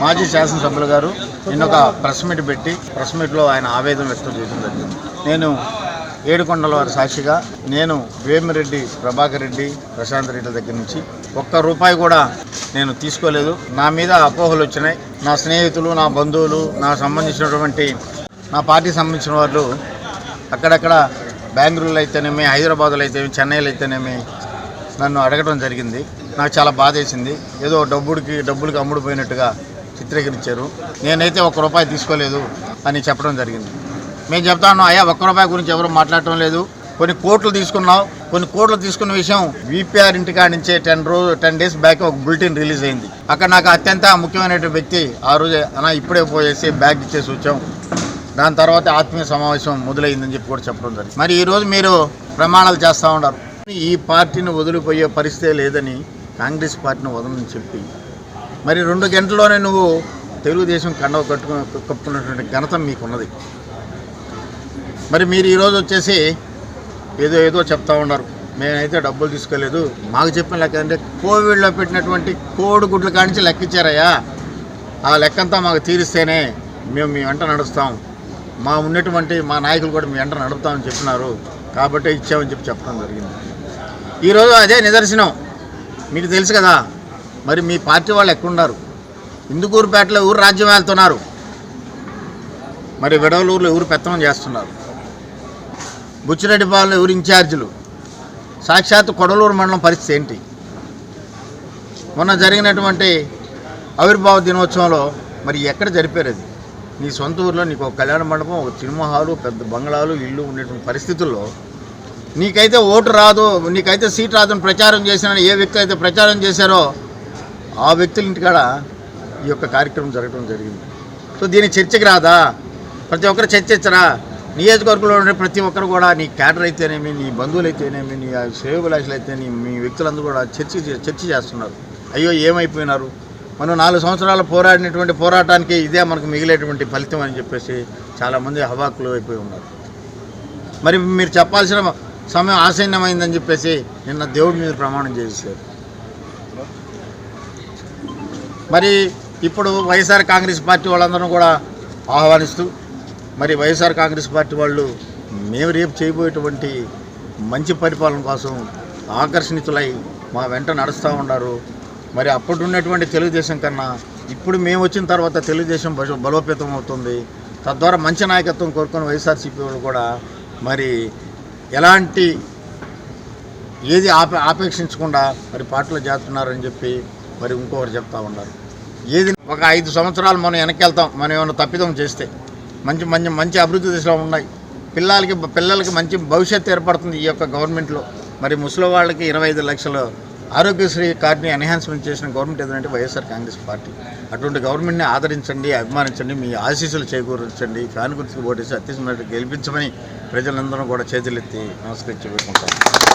మాజీ శాసనసభ్యులు గారు నిన్న ఒక ప్రెస్ మీట్ పెట్టి ప్రెస్ మీట్లో ఆయన ఆవేదన వ్యక్తం చేయడం జరిగింది. నేను ఏడుకొండల వారి సాక్షిగా నేను వేమిరెడ్డి ప్రభాకర్ రెడ్డి ప్రశాంత్ రెడ్డి దగ్గర నుంచి ఒక్క రూపాయి కూడా నేను తీసుకోలేదు. నా మీద అపోహలు వచ్చినాయి. నా స్నేహితులు నా బంధువులు నా సంబంధించినటువంటి నా పార్టీకి సంబంధించిన వాళ్ళు అక్కడక్కడ బెంగళూరులో అయితేనేమి హైదరాబాద్లో అయితేనేమి చెన్నైలో అయితేనేమి నన్ను అడగడం జరిగింది. నాకు చాలా బాధ వేసింది ఏదో డబ్బుడికి డబ్బులకి అమ్ముడుపోయినట్టుగా చిత్రీకరించారు. నేనైతే ఒక్క రూపాయి తీసుకోలేదు అని చెప్పడం జరిగింది. మేము చెప్తాను అయ్యా ఒక్క రూపాయి గురించి ఎవరు మాట్లాడటం లేదు. కొన్ని కోట్లు తీసుకున్నావు. కొన్ని కోట్లు తీసుకున్న విషయం విపిఆర్ ఇంటికాడ నుంచే టెన్ రోజు టెన్ డేస్ బ్యాక్ ఒక బులెటిన్ రిలీజ్ అయింది. అక్కడ నాకు అత్యంత ముఖ్యమైన వ్యక్తి ఆ రోజే అన్న ఇప్పుడే పోయేసి బ్యాగ్ ఇచ్చేసి వచ్చాం. దాని తర్వాత ఆత్మీయ సమావేశం మొదలైందని చెప్పి కూడా చెప్పడం జరిగింది. మరి ఈరోజు మీరు ప్రమాణాలు చేస్తూ ఉన్నారు. ఈ పార్టీని వదిలిపోయే పరిస్థితే లేదని కాంగ్రెస్ పార్టీని వదలని చెప్పి మరి రెండు గంటల్లోనే నువ్వు తెలుగుదేశం కండవ కట్టుకుని కప్పుకున్నటువంటి ఘనత మీకున్నది. మరి మీరు ఈరోజు వచ్చేసి ఏదో ఏదో చెప్తా ఉన్నారు. మేమైతే డబ్బులు తీసుకోలేదు. మాకు చెప్పిన లెక్క అంటే కోవిడ్లో పెట్టినటువంటి కోడి గుడ్లు కానించి లెక్క ఇచ్చారయ్యా ఆ లెక్కంతా మాకు తీరిస్తేనే మేము మీ వెంట నడుస్తాం. మా ఉన్నటువంటి మా నాయకులు కూడా మీ వెంట నడుపుతామని చెప్పినారు. కాబట్టి ఇచ్చామని చెప్పి చెప్పడం జరిగింది. ఈరోజు అదే నిదర్శనం. మీకు తెలుసు కదా మరి మీ పార్టీ వాళ్ళు ఎక్కడున్నారు? ఇందుకూరుపేటలో ఊరు రాజ్యం వెళ్తున్నారు? మరి విడవలూరులో ఎవరు పెత్తనం చేస్తున్నారు? బుచ్చిరెడ్డిపాలెంలో ఎవరు ఇన్ఛార్జీలు? సాక్షాత్ కొడలూరు మండలం పరిస్థితి ఏంటి? మొన్న జరిగినటువంటి ఆవిర్భావ దినోత్సవంలో మరి ఎక్కడ జరిపారు అది? నీ సొంత ఊర్లో నీకు ఒక కళ్యాణ మండపం ఒక సినిమా హాలు పెద్ద బంగ్లాలు ఇల్లు ఉండేటువంటి పరిస్థితుల్లో నీకైతే ఓటు రాదు నీకైతే సీట్ రాదని ప్రచారం చేసిన ఏ వ్యక్తి అయితే ప్రచారం చేశారో ఆ వ్యక్తుల ఇంటికాడ ఈ యొక్క కార్యక్రమం జరగడం జరిగింది. సో దీని చర్చకి రాదా? ప్రతి ఒక్కరు చర్చించరా? నియోజకవర్గంలో ఉండే ప్రతి ఒక్కరు కూడా నీ క్యాడర్ అయితేనేమి నీ బంధువులు అయితేనేమి నీ శ్రేయోభిలాషులు అయితే నీ మీ వ్యక్తులందరూ కూడా చర్చ చర్చ చేస్తున్నారు. అయ్యో ఏమైపోయినారు? మనం నాలుగు సంవత్సరాలు పోరాడినటువంటి పోరాటానికి ఇదే మనకు మిగిలేటువంటి ఫలితం అని చెప్పేసి చాలామంది హవాకులు అయిపోయి ఉన్నారు. మరి మీరు చెప్పాల్సిన సమయం ఆసన్నమైందని చెప్పేసి నిన్న దేవుడి మీద ప్రమాణం చేశారు. మరి ఇప్పుడు వైఎస్ఆర్ కాంగ్రెస్ పార్టీ వాళ్ళందరూ కూడా ఆహ్వానిస్తూ మరి వైఎస్ఆర్ కాంగ్రెస్ పార్టీ వాళ్ళు మేము రేపు చేయబోయేటువంటి మంచి పరిపాలన కోసం ఆకర్షణితులై మా వెంట నడుస్తూ ఉన్నారు. మరి అప్పుడు ఉన్నటువంటి తెలుగుదేశం కన్నా ఇప్పుడు మేము వచ్చిన తర్వాత తెలుగుదేశం బలోపేతం అవుతుంది. తద్వారా మంచి నాయకత్వం కోరుకుని వైఎస్ఆర్సీపీ వాళ్ళు కూడా మరి ఎలాంటి ఏది ఆపే ఆపేక్షించకుండా మరి పాటలు చేస్తున్నారని చెప్పి మరి ఇంకొకరు చెప్తా ఉన్నారు. ఏది ఒక ఐదు సంవత్సరాలు మనం వెనక్కి మనం ఏమైనా తప్పిదం చేస్తే మంచి మంచి మంచి అభివృద్ధి దిశలో ఉన్నాయి. పిల్లలకి పిల్లలకి మంచి భవిష్యత్తు ఏర్పడుతుంది ఈ యొక్క గవర్నమెంట్లో. మరి ముసలి వాళ్ళకి ఇరవై ఐదు లక్షలు ఆరోగ్యశ్రీ కార్డుని ఎన్హాన్స్మెంట్ చేసిన గవర్నమెంట్ ఏదంటే వైఎస్ఆర్ కాంగ్రెస్ పార్టీ. అటువంటి గవర్నమెంట్ని ఆదరించండి అభిమానించండి మీ ఆశీస్సులు చేకూర్చండి ఫ్యాన్ గుర్తుకు ఓటేసి అత్యవసరం గెలిపించమని ప్రజలందరూ కూడా చేతులెత్తి నమస్కరించి పెట్టుకుంటారు